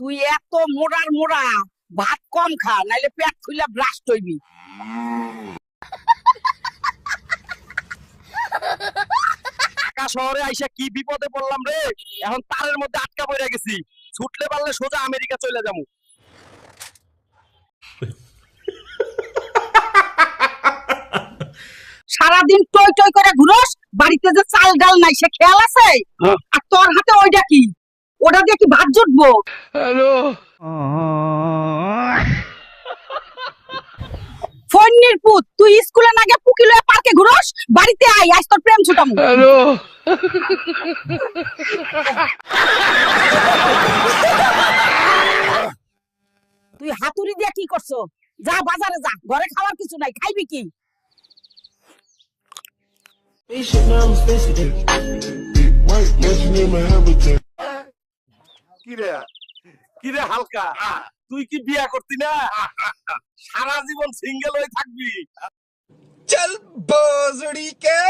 তুই এত মোড়ার মোড়া ভাত কম খা নাইলে পেট খুলে ব্লাস্ট হইবি। ঢাকা শহরে আইসা কি বিপদে পড়লাম রে? এখন তারের মধ্যে আটকা পড়ে গেছি। ছুটলে পারলে সোজা আমেরিকা চলে যাব। সারাদিন টই টই করে ঘুরোস বাড়িতে যে চাল ডাল নাই সে খেয়াল আছে? হ্যাঁ। আর তোর হাতে ওইটা কি? ওটা দিয়ে কি ভাত জুটবো? ফন্নির পুত তুই স্কুলে না গিয়ে পুকি লয়ে পার্কে ঘুরোস? বাড়িতে আই আজ তোর প্রেম ছুটামু। তুই হাতুড়ি দিয়ে কি করছ? যা বাজারে যা ঘরে খাওয়ার কিছু নাই খাইবি কি? কিরে? কিরে হালকা? তুই কি বিয়া করতি না? সারা জীবন সিঙ্গেল হয়ে থাকবি। চল বজড়ি কে